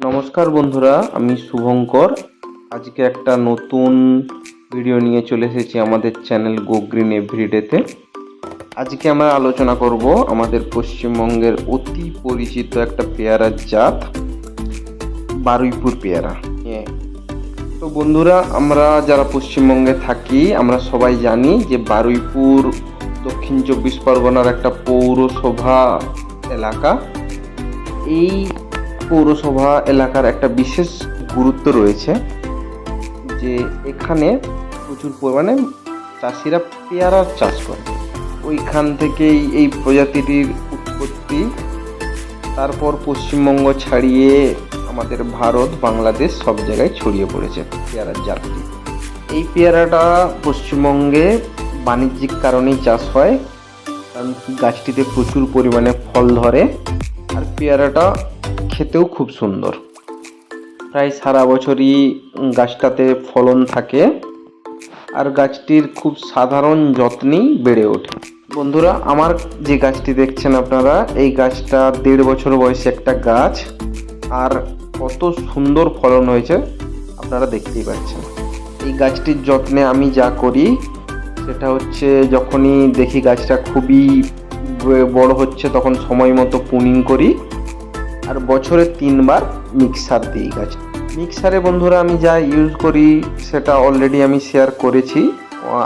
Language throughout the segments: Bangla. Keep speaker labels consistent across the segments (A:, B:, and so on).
A: নমস্কার বন্ধুরা আমি শুভঙ্কর। আজকে একটা নতুন ভিডিও নিয়ে চলে এসেছি আমাদের চ্যানেল গো গ্রিন এভরিডেতে আজকে আমরা আলোচনা করব আমাদের পশ্চিমবঙ্গের অতি পরিচিত একটা পেয়ারার জাত বারুইপুর পেয়ারা। তো বন্ধুরা আমরা যারা পশ্চিমবঙ্গে থাকি আমরা সবাই জানি যে বারুইপুর দক্ষিণ চব্বিশ পরগনার একটা পৌরসভা এলাকা। এই পৌরসভা এলাকার একটা বিশেষ গুরুত্ব রয়েছে যে এখানে প্রচুর পরিমাণে চাষিরা পেয়ারার চাষ করে। ওইখান থেকেই এই প্রজাতিটির উৎপত্তি। তারপর পশ্চিমবঙ্গ ছাড়িয়ে আমাদের ভারত, বাংলাদেশ সব জায়গায় ছড়িয়ে পড়েছে পেয়ারার জাতটি এই পেয়ারাটা পশ্চিমবঙ্গে বাণিজ্যিক কারণেই চাষ হয়। কারণ গাছটিতে প্রচুর পরিমাণে ফল ধরে। আর পেয়ারাটা খেতেও খুব সুন্দর। প্রায় সারা বছরই গাছটাতে ফলন থাকে আর গাছটির খুব সাধারণ যত্নেই বেড়ে ওঠে। বন্ধুরা, আমার যে গাছটি দেখছেন আপনারা, এই গাছটা দেড় বছর বয়সী একটা গাছ আর কত সুন্দর ফলন হয়েছে আপনারা দেখতেই পাচ্ছেন। এই গাছটির যত্নে আমি যা করি, সেটা হচ্ছে যখনই দেখি গাছটা খুবই বড় হচ্ছে, তখন সময় মতো পুনিং করি। আর বছরে তিনবার মিক্সার দিই গাছ। মিক্সারে বন্ধুরা আমি যা ইউজ করি, সেটা অলরেডি আমি শেয়ার করেছি।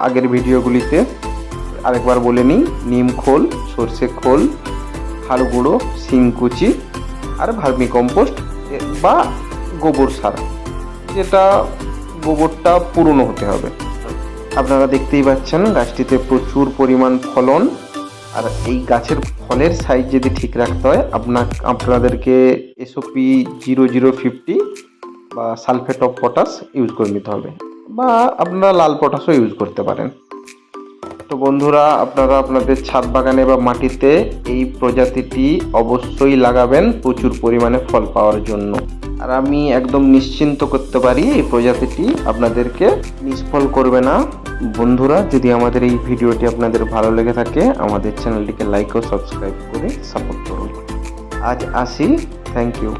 A: আগের ভিডিওগুলিতে আরেকবার বলে নিই, নিম খোল, সর্ষে খোল, হাড় গুঁড়ো শিংকুচি আর ভার্মি কম্পোস্ট বা গোবর সার। যেটা গোবরটা পুরনো হতে হবে। আপনারা দেখতেই পাচ্ছেন গাছটিতে প্রচুর পরিমাণ ফলন। আর এই গাছের ফলের সাইজ যদি ঠিক রাখতে হয় আপনার আপনাদেরকে এসওপি জিরো জিরো ফিফটি বা সালফেট অফ পটাশ ইউজ করে নিতে হবে। বা আপনারা লাল পটাশও ইউজ করতে পারেন। তো বন্ধুরা, আপনারা আপনাদের ছাদ বাগানে বা মাটিতে এই প্রজাতিটি অবশ্যই লাগাবেন প্রচুর পরিমাণে ফল পাওয়ার জন্য। আর আমি একদম নিশ্চিন্ত করতে পারি এই প্রজাতিটি আপনাদেরকে নিষ্ফল করবে না। বন্ধুরা, যদি আমাদের এই ভিডিওটি আপনাদের ভালো লেগে থাকে, আমাদের চ্যানেলটিকে লাইক ও সাবস্ক্রাইব করে সাপোর্ট করুন। আজ আসি। Thank you